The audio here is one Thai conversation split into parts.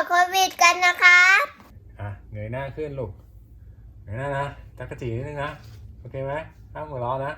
ดโควิดกันนะคะอะเงยหน้าขึ้นลูกเงยหน้านะจักรจีนิดนึงนะโอเคไหมห้ามหัวเราะนะ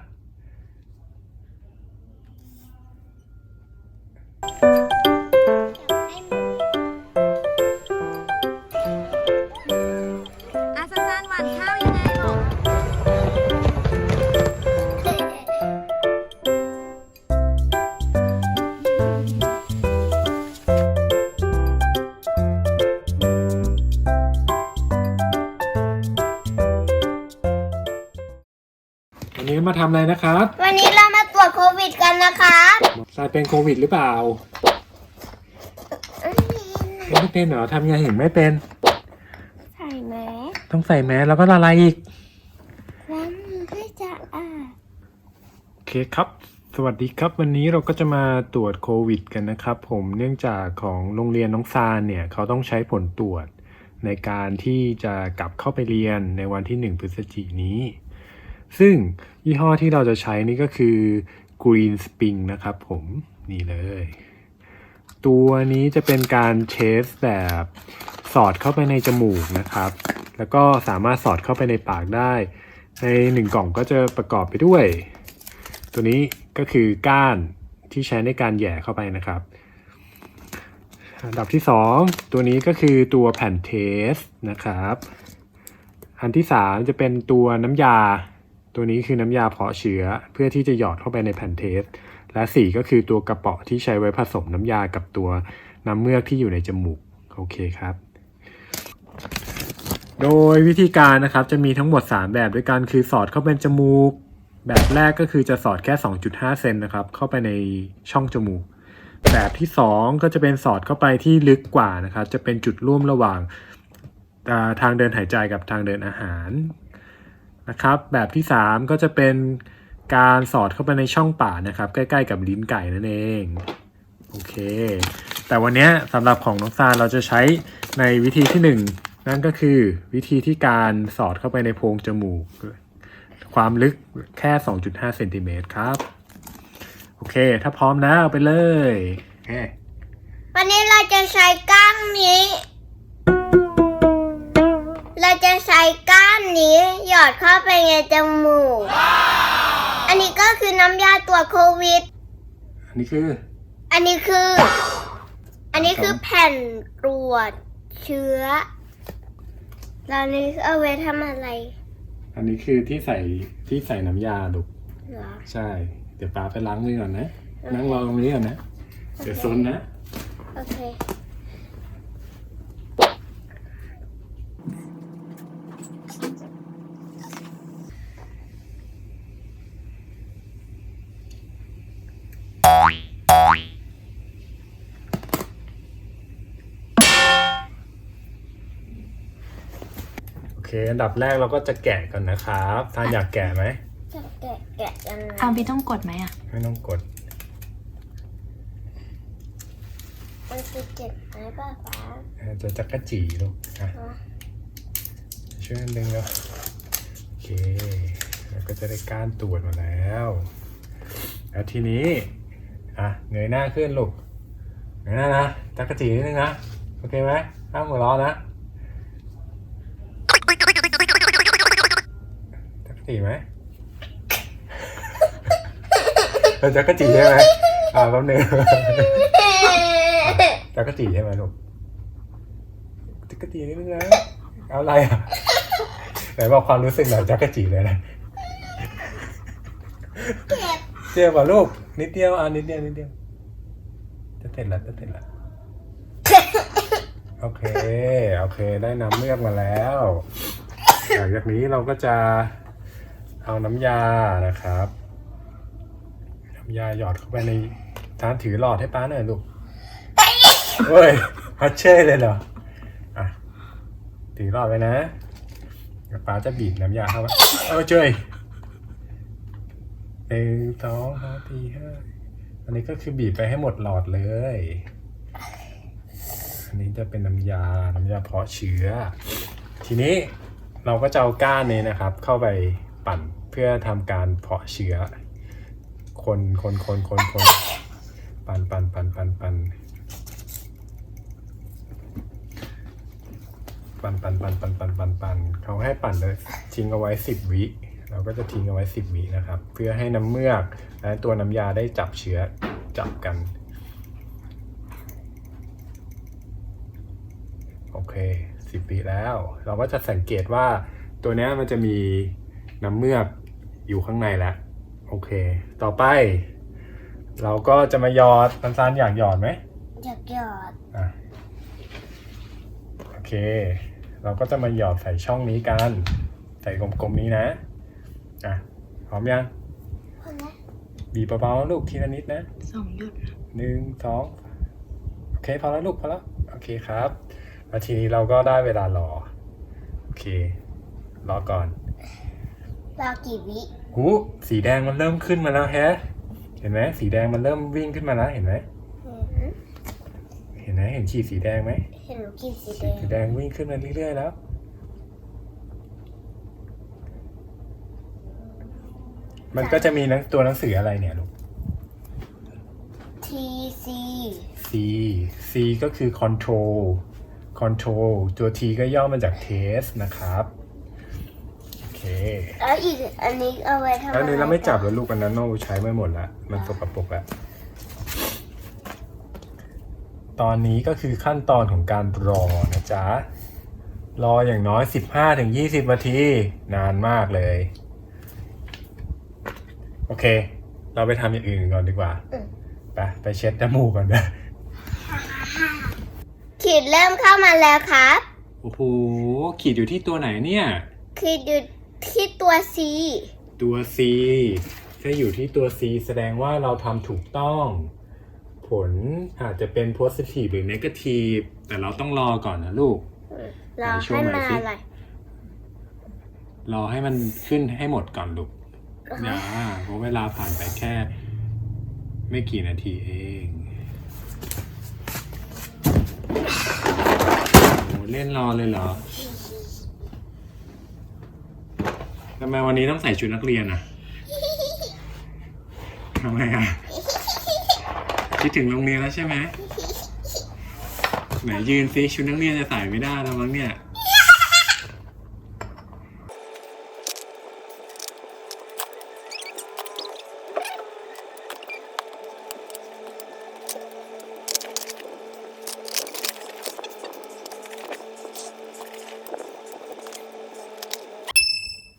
วันนี้มาทำอะไรนะครับวันนี้เรามาตรวจโควิดกันนะคะทรายเป็นโควิดหรือเปล่าไม่เป็นเหรอทำยังไงเห็นไม่เป็น ใส่ไหมต้องใส่แมสแล้วก็ละลายอีก ล้างมือให้จะอาดโอเคครับ สวัสดีครับ วันนี้เราก็จะมาตรวจโควิดกันนะครับ ผมเนื่องจากของโรงเรียนน้องซานเนี่ยเขาต้องใช้ผลตรวจ ในการที่จะกลับเข้าไปเรียนในวันที่ 1 พฤศจิกายนนี้ ซึ่งยี่ห้อที่เราจะใช้นี่ก็คือ Green Spring นะครับผมนี่เลย ตัวนี้จะเป็นการเทสแบบสอดเข้าไปในจมูกนะครับ แล้วก็สามารถสอดเข้าไปในปากได้ ในหนึ่งกล่องก็จะประกอบไปด้วย ตัวนี้ก็คือก้านที่ใช้ในการแย่เข้าไปนะครับอันดับที่ 2 ตัวนี้ก็คือตัวแผ่นเทสนะครับ อันที่ 3 จะเป็นตัวน้ำยา ตัวนี้คือน้ำยาเพาะเชื้อเพื่อที่จะหยอดเข้าไปในแผ่นเทส และ 4 ก็คือตัวกระป๋อที่ใช้ไว้ผสมน้ำยากับตัวน้ำเมือกที่อยู่ในจมูก โอเคครับ โดยวิธีการนะครับจะมีทั้งหมด 3 แบบด้วยกันคือสอดเข้าเป็นจมูก แบบแรกก็คือจะสอดแค่ 2.5 เซนนะครับ เข้าไปในช่องจมูก แบบที่ 2 ก็จะเป็นสอดเข้าไปที่ลึกกว่านะครับ จะเป็นจุดร่วมระหว่างอ่าทางเดินหายใจกับทางเดินอาหาร นะครับ แบบที่ 3 ก็จะเป็นการสอดเข้าไปในช่องปากนะครับ ใกล้ ๆ กับลิ้นไก่นั่นเองโอเค แต่วันนี้สำหรับของน้องซานเราจะใช้ในวิธีที่หนึ่งนั่นก็คือวิธีที่การสอดเข้าไปในโพรงจมูก ความลึกแค่ 2.5เซนติเมตรครับ โอเค ถ้าพร้อมนะเอาไปเลย วันนี้เราจะใช้ก้านนี้ เราจะใช้ก้านนี้หยอดเข้าไปในจมูก อันนี้ก็คือน้ำยาตรวจโควิด อันนี้คือ อันนี้คือ อันนี้คือแผ่นตรวจเชื้อแล้วนี้เอาไว้ทำอะไร อันนี้คือที่ใส่ที่ใส่น้ำยาลูกเหรอ ใช่ เดี๋ยวป้าไปล้างมือก่อนนะ นั่งรอตรงนี้ก่อนนะ เดี๋ยวซนนะ โอเค โอ เคอันดับแรกเราก็จะแกะก่อนนะครับทานอยากแกะไหมจะแกะแกะยังไงเอาพี่ต้องกดไหมอะ ไม่ต้องกด มันคือเจ็บไหมป้าป๊าอ่าจะจักระจีลูกอะอ๋อช่วยกันดึงแล้วโอเคแล้วก็จะได้ก้านตรวจมาแล้ว แล้วทีนี้อะเงยหน้าขึ้นลูกเงยหน้านะจักระจีนิดนึงนะโอเคไหมห้ามหัวเราะนะ จักระจีไหมเราจักระจีใช่ไหมอ่าแป๊บนึงจักรจีใช่ไหมลูกจักรจีนิดนึงนะเอาอะไรอะไหนบอกความรู้สึกหน่อยจักรจีเลยนะเจ็บป่ะลูกนิดเดียวอะนิดเดียวนิดเดียว จะเสร็จล้วจะเสร็จล้วโอเค โอเค ได้น้ำเมือกมาแล้ว หลังจากนี้เราก็จะ เอาน้ำยานะครับ น้ำยาหยอดเข้าไปในทานถือหลอดให้ป้าหน่อยลูกเฮ้ยฮัตเช่เลยเหรออะถือหลอดไว้นะเดี๋ยวป้าจะบีบน้ำยาเข้าไปเอาเจยหนึ่งสองสามสี่ห้าอันนี้ก็คือบีบไปให้หมดหลอดเลย อันนี้จะเป็นน้ำยา น้ำยาเพาะเชื้อ ทีนี้เราก็จะเอาก้านนี้นะครับ เข้าไปปั่น เพื่อทำการเพาะเชื้อ คนคนคนคนคนปั่นปั่นปั่นปั่นปั่นปั่นปั่นปั่นปั่นปั่นปั่นปั่นเขาให้ปั่นเลยทิ้งเอาไว้สิบวิเราก็จะทิ้งเอาไว้สิบวินะครับ เพื่อให้น้ำเมือกและตัวน้ำยาได้จับเชื้อจับกันโอเคสิบวิแล้ว เราก็จะสังเกตว่าตัวนี้มันจะมีน้ำเมือก อยู่ข้างในแล้วโอเค ต่อไป เราก็จะมาหยอดปันซานอยากหยอดไหมหยอดหยอดอะโอเค เราก็จะมาหยอดใส่ช่องนี้กันใส่กลมๆนี้นะอะพร้อมยังพอแล้วบีบเบาๆลูกทีละนิดนะสองหยดนะหนึ่งสองโอเคพอแล้วลูกพอแล้วโอเคครับแล้วทีนี้เราก็ได้เวลารอโอเครอก่อน รอกี่วิ หูสีแดงมันเริ่มขึ้นมาแล้วแฮะ เห็นไหมสีแดงมันเริ่มวิ่งขึ้นมาแล้วเห็นไหมเห็นเห็นไหมเห็นขีดสีแดงไหมเห็นหนูกินสีแดขีดงสีแดงวิ่งขึ้นมาเรื่อยๆแล้วมันก็จะมีหนังตัวหนังสืออะไรเนี่ยลูกทีซี C C ก็คือ control control ตัว T ก็ย่อมาจาก test นะครับโอ เคแล้วอีกอันนี้เอาไว้ทำอะไรอันนี้เราไม่จับแล้วลูกอันนั้นเราใช้ไม่หมดละมันสกปรกแล้วตอนนี้ก็คือขั้นตอนของการรอนะจ๊ะ รออย่างน้อย 15-20นาทีนานมากเลย โอเค เราไปทำอย่างอื่นก่อนดีกว่าไปไปเช็ดน้ำมูกก่อนนะขีดเริ่มเข้ามาแล้วครับ โอ้โหขีดอยู่ที่ตัวไหนเนี่ยขีดอยู่ ที่ตัวซีตัว C ถ้าอยู่ที่ตัว C แสดงว่าเราทำถูกต้อง ผลอาจจะเป็น positive หรือ negative แต่เราต้องรอก่อนนะลูก รอไหนช่วให้งไหนมาสิอะไรรอให้มันขึ้นให้หมดก่อนลูกอย่าเพราะเวลาผ่านไปแค่ ไม่กี่นาทีเองโอ้เล่นรอเลยเหรอ ทำไมวันนี้ต้องใส่ชุดนักเรียนอะทำไมอะคิดถึงโรงเรียนแล้วใช่ไหมไหนยืนซิชุดนักเรียนจะใส่ไม่ได้แล้วมั้งเนี่ย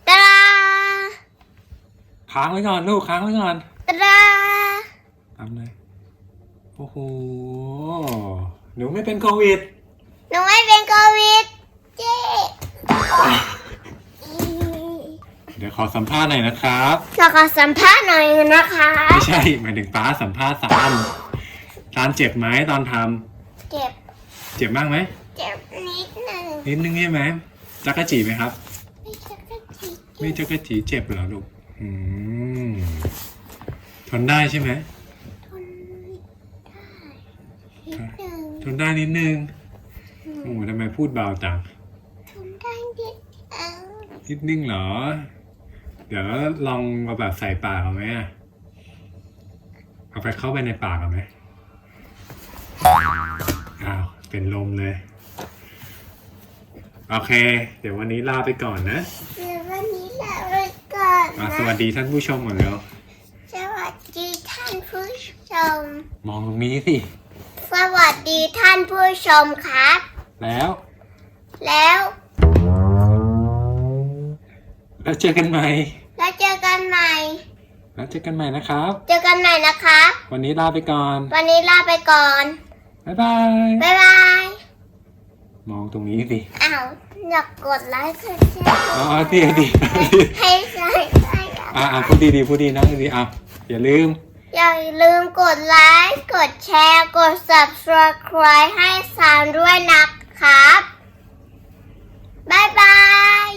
ตรา ค้างไว้ก่อนลูกค้างไว้ก่อนตราทำเลยโอ้โหหนูไม่เป็นโควิดหนูไม่เป็นโควิดเจ๊เดี๋ยวขอสัมภาษณ์หน่อยนะครับขอขอสัมภาษณ์หน่อยนะคะไม่ใช่หมายถึงป้าสัมภาษณ์ซานซานเจ็บไหมตอนทำเจ็บเจ็บมากไหมเจ็บนิดหนึ่งนิดนึงใช่ไหมจักรจีไหมครับ ไม่จักรจีไม่จักรจีเจ็บเหรอลูก อืมทนได้ใช่ไหมทนได้นิดหนึ่งทนได้นิดนึงโอ้โหทำไมพูดเบาจังทนได้นิดเดียวนิดนึงเหรอ เดี๋ยวลองเอาแบบใส่ปากเอาไหมอะเอาไปเข้าไปในปากเอาไหมอ้าวเป็นลมเลย โอเค เดี๋ยววันนี้ลาไปก่อนนะ เดี๋ยววันนี้ลาไป ก่อนมานะสวัสดีท่านผู้ชมก่อนเร็วสวัสดีท่านผู้ชม มองตรงนี้สิ สวัสดีท่านผู้ชมครับ แล้ว แล้ว แล้วเจอกันใหม่ แล้วเจอกันใหม่ แล้วเจอกันใหม่นะครับ เจอกันใหม่นะคะวันนี้ลาไปก่อน วันนี้ลาไปก่อน บ๊ายบาย บ๊ายบาย มองตรงนี้สิ อ้าว อยากกดไลค์กดแชร์อ๋อดีดีให้ใส่ใส่อ่าอ่าพูดดีดีๆพูดดีนะดีๆอะอย่าลืม อย่าลืมกดไลค์กดแชร์กด subscribe ให้สามด้วยนะครับ บ๊ายบาย